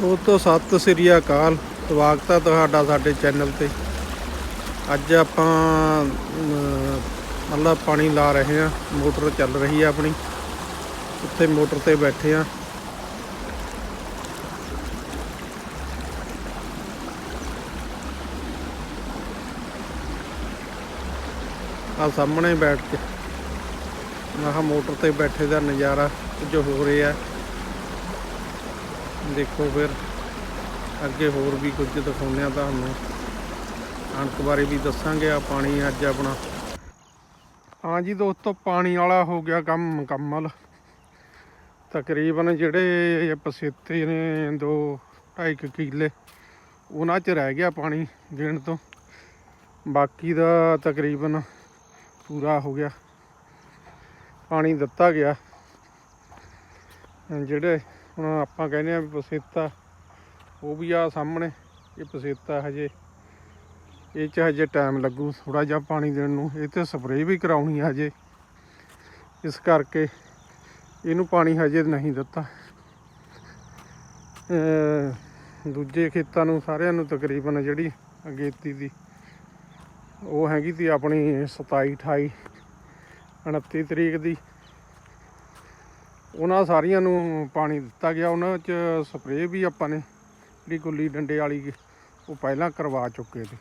ਦੋਸਤੋ ਸਤਿ ਸ੍ਰੀ ਅਕਾਲ। ਸਵਾਗਤ ਹੈ ਤੁਹਾਡਾ ਸਾਡੇ ਚੈਨਲ ਤੇ। ਅੱਜ ਆਪਾਂ ਅਮ, ਮਤਲਬ ਪਾਣੀ ਲਾ ਰਹੇ ਹਾਂ। ਮੋਟਰ ਚੱਲ ਰਹੀ ਹੈ ਆਪਣੀ। ਉੱਥੇ ਮੋਟਰ ਤੇ ਬੈਠੇ ਆ ਆ ਸਾਹਮਣੇ ਬੈਠ ਕੇ। ਮੈਂ ਮੋਟਰ ਤੇ ਬੈਠੇ ਦਾ ਨਜ਼ਾਰਾ ਕੁਝ ਹੋ ਰਿਹਾ ਦੇਖੋ ਫਿਰ, ਅੱਗੇ ਹੋਰ ਵੀ ਕੁਝ ਦਿਖਾਉਂਦੇ ਆ ਤੁਹਾਨੂੰ। ਕਣਕ ਬਾਰੇ ਵੀ ਦੱਸਾਂਗੇ ਆ ਪਾਣੀ ਅੱਜ ਆਪਣਾ। ਹਾਂਜੀ ਦੋਸਤੋ, ਪਾਣੀ ਵਾਲਾ ਹੋ ਗਿਆ ਕੰਮ ਮੁਕੰਮਲ। ਤਕਰੀਬਨ ਜਿਹੜੇ ਪਸੇਤੇ ਨੇ ਦੋ ਢਾਈ ਕੁ ਕਿੱਲੇ, ਉਹਨਾਂ 'ਚ ਰਹਿ ਗਿਆ ਪਾਣੀ ਦੇਣ ਤੋਂ। ਬਾਕੀ ਦਾ ਤਕਰੀਬਨ ਪੂਰਾ ਹੋ ਗਿਆ। ਪਾਣੀ ਦਿੱਤਾ ਗਿਆ। ਜਿਹੜੇ ਹੁਣ ਆਪਾਂ ਕਹਿੰਦੇ ਆ ਵੀ ਪਸੇਤਾ, ਉਹ ਵੀ ਆ ਸਾਹਮਣੇ, ਇਹ ਪਸੇਤਾ ਹਜੇ, ਇਹ ਚ ਹਜੇ ਟਾਈਮ ਲੱਗੂ ਥੋੜਾ ਜਿਹਾ ਪਾਣੀ ਦੇਣ ਨੂੰ, ਇਹ ਤੇ ਸਪਰੇਅ ਵੀ ਕਰਾਉਣੀ ਆ ਹਜੇ। ਇਸ ਕਰਕੇ ਇਹਨੂੰ ਪਾਣੀ ਹਜੇ ਨਹੀਂ ਦਿੱਤਾ। ਦੂਜੇ ਖੇਤਾਂ ਨੂੰ ਸਾਰਿਆਂ ਨੂੰ ਤਕਰੀਬਨ ਜਿਹੜੀ ਅਗੇਤੀ ਦੀ, ਉਹ ਹੈਗੀ ਤੀ ਆਪਣੀ 27 28 29 ਤਰੀਕ ਦੀ। ਉਹਨਾਂ ਸਾਰੀਆਂ ਨੂੰ ਪਾਣੀ ਦਿੱਤਾ ਗਿਆ। ਉਹਨਾਂ 'ਚ ਸਪਰੇਅ ਵੀ ਆਪਾਂ ਨੇ, ਜਿਹੜੀ ਗੁੱਲੀ ਡੰਡੇ ਵਾਲੀ, ਉਹ ਪਹਿਲਾਂ ਕਰਵਾ ਚੁੱਕੇ ਸੀ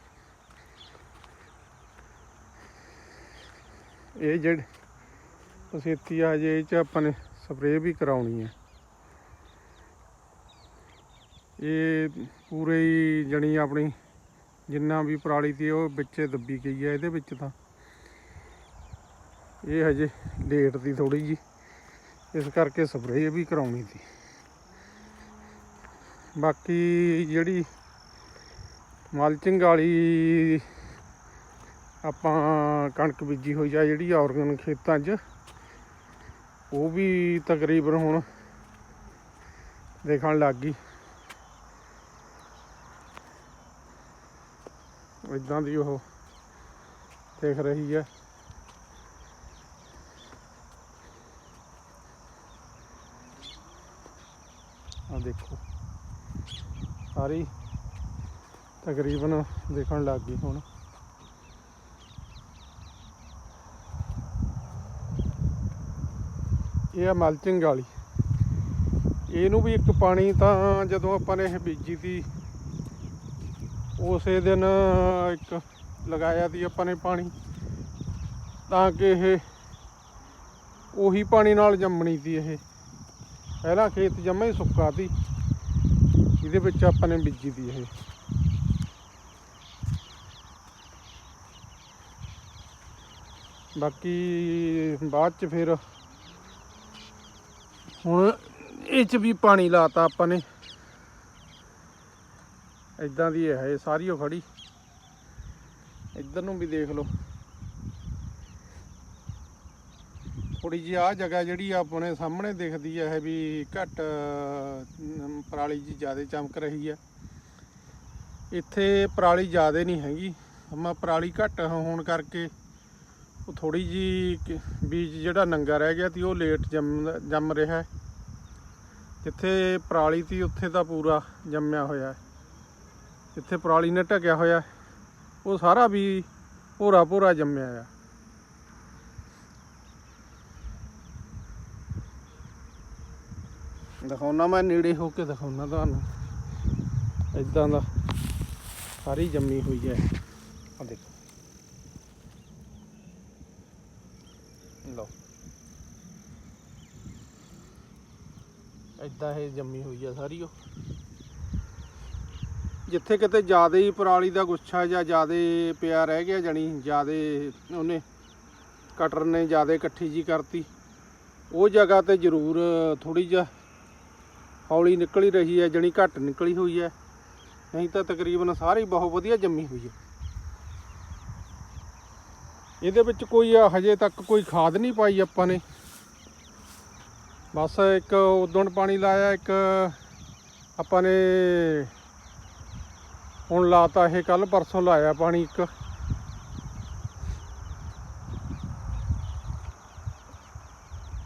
ਇਹ ਜਿਹੜੇ ਪਸੇਤੀ ਆ, ਜੇ ਇਹ 'ਚ ਆਪਾਂ ਨੇ ਸਪਰੇਅ ਵੀ ਕਰਾਉਣੀ ਹੈ ਇਹ ਪੂਰੇ ਹੀ ਜਣੀ ਆਪਣੀ ਜਿੰਨਾ ਵੀ ਪਰਾਲੀ ਤੀ ਉਹ ਵਿੱਚ ਦੱਬੀ ਗਈ ਹੈ ਇਹਦੇ ਵਿੱਚ ਤਾਂ। ਇਹ ਹਜੇ ਲੇਟ ਦੀ ਥੋੜੀ ਜੀ। ਇਸ ਕਰਕੇ ਸਪਰੇਅ ਵੀ ਕਰਾਉਣੀ ਸੀ। ਬਾਕੀ ਜਿਹੜੀ ਮਲਚਿੰਗ ਵਾਲੀ ਆਪਾਂ ਕਣਕ ਬੀਜੀ ਹੋਈ ਆ, ਜਿਹੜੀ ਆਰਗਨ ਖੇਤਾਂ 'ਚ, ਉਹ ਵੀ ਤਕਰੀਬਨ ਹੁਣ ਦੇਖਣ ਲੱਗ ਗਈ। ਇਦਾਂ ਦੀ ਉਹ ਦੇਖ ਰਹੀ ਹੈ ਆ ਦੇਖੋ। ਸਾਰੀ ਤਕਰੀਬਨ ਦੇਖਣ ਲੱਗ ਗਈ ਹੁਣ। ਇਹ ਆ ਮਲਚਿੰਗ ਵਾਲੀ। ਇਹਨੂੰ ਵੀ ਇੱਕ ਪਾਣੀ ਤਾਂ ਜਦੋਂ ਆਪਾਂ ਨੇ ਇਹ ਬੀਜੀ ਸੀ, ਉਸੇ ਦਿਨ ਇੱਕ ਲਗਾਇਆ ਤੀ ਆਪਾਂ ਨੇ ਪਾਣੀ। ਤਾਂ ਕਿ ਇਹ ਉਹੀ ਪਾਣੀ ਨਾਲ ਜੰਮਣੀ ਸੀ ਇਹ। ਪਹਿਲਾਂ ਖੇਤ ਜਮਾ ਹੀ ਸੁੱਕਾ ਤੀ ਇਹਦੇ ਵਿੱਚ ਆਪਾਂ ਨੇ ਬੀਜੀ ਦੀ ਇਹ। ਬਾਕੀ ਬਾਅਦ ਚ ਫਿਰ ਹੁਣ ਇਹ ਚ ਵੀ ਪਾਣੀ ਲਾਤਾ ਆਪਾਂ ਨੇ। ਇਦਾਂ ਦੀ ਹੈ ਇਹ, ਸਾਰੀ ਉਹ ਖੜੀ। ਇੱਧਰ ਨੂੰ ਵੀ ਦੇਖ ਲਓ। ਥੋੜੀ ਜਿਹੀ ਆ ਜਗ੍ਹਾ ਜਿਹੜੀ ਆਪਣੇ ਸਾਹਮਣੇ ਦਿਖਦੀ ਹੈ ਇਹ ਵੀ ਘੱਟ ਪਰਾਲੀ ਜੀ ਜ਼ਿਆਦਾ ਚਮਕ ਰਹੀ ਹੈ ਇੱਥੇ ਪਰਾਲੀ ਜ਼ਿਆਦਾ ਨਹੀਂ ਹੈਗੀ। ਅਮਾ ਪਰਾਲੀ ਘੱਟ ਹੋਣ ਕਰਕੇ ਉਹ ਥੋੜੀ ਜੀ ਬੀਜ ਜਿਹੜਾ ਨੰਗਾ ਰਹਿ ਗਿਆ ਤੀ ਉਹ ਲੇਟ ਜੰਮ ਜੰਮ ਰਿਹਾ ਜਿੱਥੇ ਪਰਾਲੀ ਤੀ ਉੱਥੇ ਤਾਂ ਪੂਰਾ ਜੰਮਿਆ ਹੋਇਆ ਜਿੱਥੇ ਪਰਾਲੀ ਨੇ ਢਕਿਆ ਹੋਇਆ, ਉਹ ਸਾਰਾ ਵੀ ਭੋਰਾ ਭੋਰਾ ਜੰਮਿਆ ਆ। ਦਿਖਾਉਣਾ ਮੈਂ, ਨੇੜੇ ਹੋ ਕੇ ਦਿਖਾਉਣਾ ਤੁਹਾਨੂੰ। ਇਦਾਂ ਦਾ ਸਾਰੀ ਜੰਮੀ ਹੋਈ ਹੈ। ਆ ਦੇਖੋ। ਲਓ। ਇਦਾਂ ਇਹ ਜੰਮੀ ਹੋਈ ਆ ਸਾਰੀ ਉਹ। ਜਿੱਥੇ ਕਿਤੇ ਜ਼ਿਆਦਾ ਹੀ ਪਰਾਲੀ ਦਾ ਗੁੱਛਾ ਜਾਂ ਜ਼ਿਆਦਾ ਪਿਆ ਰਹਿ ਗਿਆ ਜਣੀ, ਜ਼ਿਆਦਾ ਉਹਨੇ ਕਟਰ ਨੇ ਜ਼ਿਆਦਾ ਇਕੱਠੀ ਜੀ ਕਰਤੀ। ਉਹ ਜਗ੍ਹਾ ਤੇ ਜ਼ਰੂਰ ਥੋੜੀ ਜਿਹਾ ਹੌਲੀ ਨਿਕਲੀ ਰਹੀ ਹੈ, ਜਣੀ ਘੱਟ ਨਿਕਲੀ ਹੋਈ ਹੈ। ਨਹੀਂ ਤਾਂ ਤਕਰੀਬਨ ਸਾਰੀ ਬਹੁਤ ਵਧੀਆ ਜੰਮੀ ਹੋਈ ਹੈ। ਇਹਦੇ ਵਿੱਚ ਕੋਈ ਹਜੇ ਤੱਕ ਕੋਈ ਖਾਦ ਨਹੀਂ ਪਾਈ ਆਪਾਂ ਨੇ। ਬਸ ਇੱਕ ਉਦੋਂ ਪਾਣੀ ਲਾਇਆ, ਇੱਕ ਆਪਾਂ ਨੇ ਹੁਣ ਲਾਤਾ ਇਹ ਕੱਲ ਪਰਸੋਂ ਲਾਇਆ ਪਾਣੀ ਇੱਕ।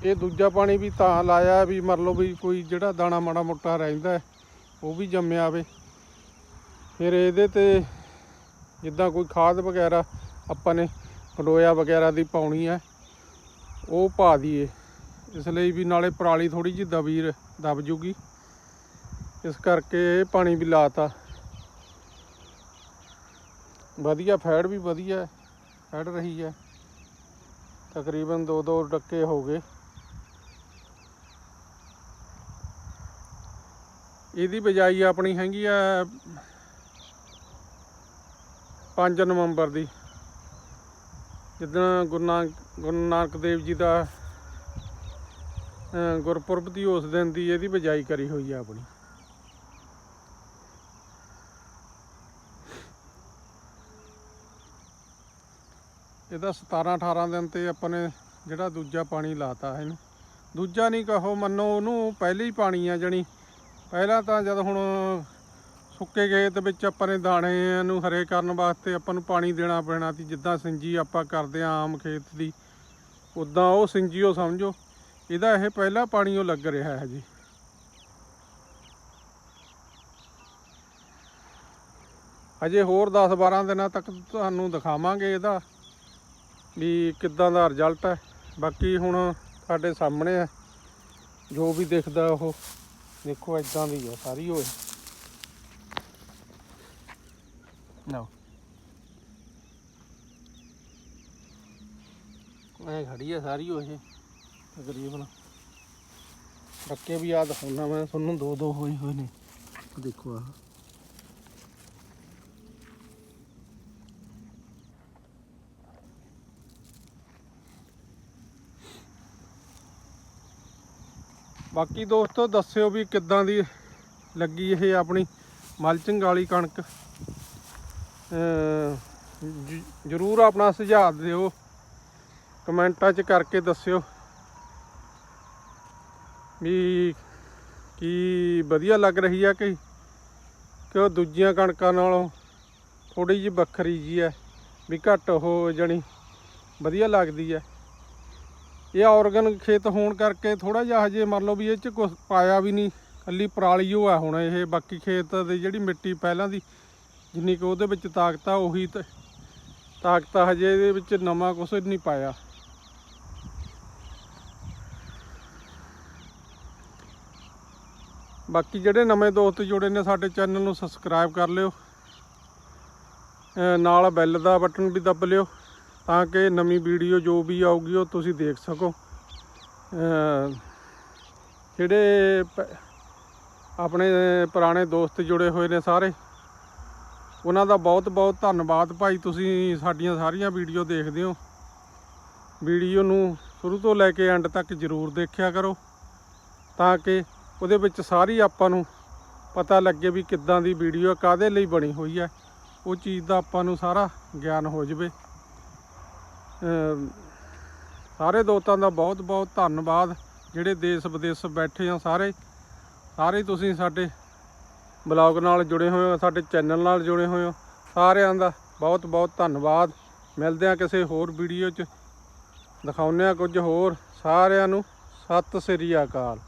ਇਹ ਦੂਜਾ ਪਾਣੀ ਵੀ ਤਾਂ ਲਾਇਆ ਵੀ ਮੰਨ ਲਓ ਵੀ ਕੋਈ ਜਿਹੜਾ ਦਾਣਾ ਮਾੜਾ ਮੋਟਾ ਰਹਿੰਦਾ ਉਹ ਵੀ ਜੰਮਿਆ ਆਵੇ। ਫਿਰ ਇਹਦੇ ਤੇ ਜਿੱਦਾਂ ਕੋਈ ਖਾਦ ਵਗੈਰਾ ਆਪਾਂ ਨੇ ਕੰਡੋਇਆ ਵਗੈਰਾ ਦੀ ਪਾਉਣੀ ਹੈ ਉਹ ਪਾ ਦਈਏ। ਇਸ ਲਈ ਵੀ ਨਾਲੇ ਪਰਾਲੀ ਥੋੜੀ ਜਿਹੀ ਦਬੀ ਰ- ਦਬ ਜੂਗੀ। ਇਸ ਕਰਕੇ ਇਹ ਪਾਣੀ ਵੀ ਲਾਤਾ। ਵਧੀਆ ਫੈੜ ਵੀ ਵਧੀਆ ਹੈ, ਫੈੜ ਰਹੀ ਹੈ। ਤਕਰੀਬਨ 2-2 ਡੱਕੇ ਹੋ ਗਏ। ਇਹਦੀ ਬਜਾਈ ਆਪਣੀ ਹੈਗੀ ਆ 5 ਨਵੰਬਰ ਦੀ। ਜਿੱਦਣ ਗੁਰੂ ਨਾਨਕ ਗੁਰੂ ਨਾਨਕ ਦੇਵ ਜੀ ਦਾ ਗੁਰਪੁਰਬ ਦੀ ਉਸ ਦਿਨ ਦੀ ਇਹਦੀ ਬਜਾਈ ਕਰੀ ਹੋਈ ਆ ਆਪਣੀ। ਇਹਦਾ 17 18 ਦਿਨ ਤੇ ਆਪਾਂ ਨੇ ਜਿਹੜਾ ਦੂਜਾ ਪਾਣੀ ਲਾਤਾ ਹੈ ਦੂਜਾ ਨਹੀਂ ਕਹੋ ਮੰਨੋ ਉਹਨੂੰ, ਪਹਿਲੇ ਹੀ ਪਾਣੀ ਆ ਜਣੀ। ਪਹਿਲਾਂ ਤਾਂ ਜਦ ਹੁਣ ਸੁੱਕੇ ਖੇਤ ਵਿੱਚ ਆਪਾਂ ਨੇ ਦਾਣੇ ਨੂੰ ਹਰੇ ਕਰਨ ਵਾਸਤੇ ਆਪਾਂ ਨੂੰ ਪਾਣੀ ਦੇਣਾ ਪੈਣਾ ਸੀ, ਜਿੱਦਾਂ ਸਿੰਜੀ ਆਪਾਂ ਕਰਦੇ ਆ ਆਮ ਖੇਤ ਦੀ, ਉਦਾਂ ਉਹ ਸਿੰਜੀਓ ਸਮਝੋ, ਇਹਦਾ ਇਹ ਪਹਿਲਾ ਪਾਣੀ ਉਹ ਲੱਗ ਰਿਹਾ ਹੈ ਜੀ। ਅਜੇ ਹੋਰ 10 12 ਦਿਨਾਂ ਤੱਕ ਤੁਹਾਨੂੰ ਦਿਖਾਵਾਂਗੇ ਇਹਦਾ, ਵੀ ਕਿੱਦਾਂ ਦਾ ਰਿਜ਼ਲਟ ਹੈ। ਬਾਕੀ ਹੁਣ ਸਾਡੇ ਸਾਹਮਣੇ ਹੈ, ਜੋ ਵੀ ਦਿਖਦਾ ਉਹ। ਦੇਖੋ ਇਦਾਂ ਦੀ ਹੈ ਸਾਰੀ ਹੋਏ ਨਾ ਐ ਖੜੀ ਹੈ ਸਾਰੀ ਉਹ ਇਹ, ਤਕਰੀਬਨ। ਡੱਕੇ ਵੀ ਆ ਦਿਖਾਉਣਾ ਮੈਂ, ਤੁਹਾਨੂੰ ਦੋ ਦੋ ਹੋਏ ਹੋਏ ਨੇ। ਦੇਖੋ ਆਹ। ਬਾਕੀ ਦੋਸਤੋ, ਦੱਸਿਓ ਵੀ ਕਿੱਦਾਂ ਦੀ ਲੱਗੀ ਇਹ ਆਪਣੀ ਮਲਚਿੰਗ ਵਾਲੀ ਕਣਕ। ਜਰੂਰ ਆਪਣਾ ਸੁਝਾਅ ਦਿਓ। ਕਮੈਂਟਾਂ 'ਚ ਕਰਕੇ ਦੱਸਿਓ ਵੀ ਕੀ ਵਧੀਆ ਲੱਗ ਰਹੀ ਆ ਕਿ ਕਿ ਉਹ ਦੂਜੀਆਂ ਕਣਕਾਂ ਨਾਲੋਂ ਥੋੜੀ ਜਿਹੀ ਵੱਖਰੀ ਜੀ ਹੈ, ਵੀ ਘੱਟ ਉਹ ਜਣੀ ਵਧੀਆ ਲੱਗਦੀ ਹੈ। ਇਹ ਆਰਗਨ ਖੇਤ ਹੋਣ ਕਰਕੇ ਥੋੜਾ ਜਿਹਾ ਹਜੇ ਮੰਨ ਲਓ ਵੀ ਇਹ ਚ ਕੁਝ ਪਾਇਆ ਵੀ ਨਹੀਂ ਕੱਲੀ ਪਰਾਲੀ ਓ ਆ ਹੁਣ ਇਹ ਬਾਕੀ ਖੇਤ ਦੀ ਜਿਹੜੀ ਮਿੱਟੀ ਪਹਿਲਾਂ ਦੀ ਜਿੰਨੀ ਕੁ ਉਹਦੇ ਵਿੱਚ ਤਾਕਤ ਆ ਉਹੀ ਤਾਕਤ ਆ, ਹਜੇ ਇਹਦੇ ਵਿੱਚ ਨਵਾਂ ਕੁਝ ਨਹੀਂ ਪਾਇਆ। ਬਾਕੀ ਜਿਹੜੇ ਨਵੇਂ ਦੋਸਤ ਜੁੜੇ ਨੇ ਸਾਡੇ ਚੈਨਲ ਨੂੰ ਸਬਸਕ੍ਰਾਈਬ ਕਰ ਲਿਓ। ਨਾਲ ਬੈਲ ਦਾ ਬਟਨ ਵੀ ਦੱਬ ਲਿਓ। ਤਾਂ ਕਿ ਨਵੀਂ ਵੀਡੀਓ ਜੋ ਵੀ ਆਊਗੀ ਉਹ ਤੁਸੀਂ ਦੇਖ ਸਕੋ। ਜਿਹੜੇ ਪ- ਆਪਣੇ ਪੁਰਾਣੇ ਦੋਸਤ ਜੁੜੇ ਹੋਏ ਨੇ ਸਾਰੇ, ਉਹਨਾਂ ਦਾ ਬਹੁਤ ਬਹੁਤ ਧੰਨਵਾਦ ਭਾਈ, ਤੁਸੀਂ ਸਾਡੀਆਂ ਸਾਰੀਆਂ ਵੀਡੀਓ ਦੇਖਦੇ ਹੋ। ਵੀਡੀਓ ਨੂੰ ਸ਼ੁਰੂ ਤੋਂ ਲੈ ਕੇ ਐਂਡ ਤੱਕ ਜ਼ਰੂਰ ਦੇਖਿਆ ਕਰੋ, ਤਾਂ ਕਿ ਉਹਦੇ ਵਿੱਚ ਸਾਰੀ ਆਪਾਂ ਨੂੰ ਪਤਾ ਲੱਗੇ ਵੀ ਕਿੱਦਾਂ ਦੀ ਵੀਡੀਓ ਕਾਦੇ ਲਈ ਬਣੀ ਹੋਈ ਹੈ ਉਹ ਚੀਜ਼ ਦਾ ਆਪਾਂ ਨੂੰ ਸਾਰਾ ਗਿਆਨ ਹੋ ਜਾਵੇ। ਸਾਰੇ ਦੋਸਤਾਂ ਦਾ ਬਹੁਤ ਬਹੁਤ ਧੰਨਵਾਦ। ਜਿਹੜੇ ਦੇਸ਼ ਵਿਦੇਸ਼ ਬੈਠੇ ਆ ਸਾਰੇ ਸਾਰੇ ਤੁਸੀਂ ਸਾਡੇ ਬਲੌਗ ਨਾਲ ਜੁੜੇ ਹੋਏ ਹੋ, ਸਾਡੇ ਚੈਨਲ ਨਾਲ ਜੁੜੇ ਹੋਏ ਹੋ। ਸਾਰਿਆਂ ਦਾ ਬਹੁਤ ਬਹੁਤ ਧੰਨਵਾਦ। ਮਿਲਦੇ ਆ ਕਿਸੇ ਹੋਰ ਵੀਡੀਓ 'ਚ। ਦਿਖਾਉਂਦੇ ਆ ਕੁਝ ਹੋਰ। ਸਾਰਿਆਂ ਨੂੰ ਸਤਿ ਸ੍ਰੀ ਅਕਾਲ।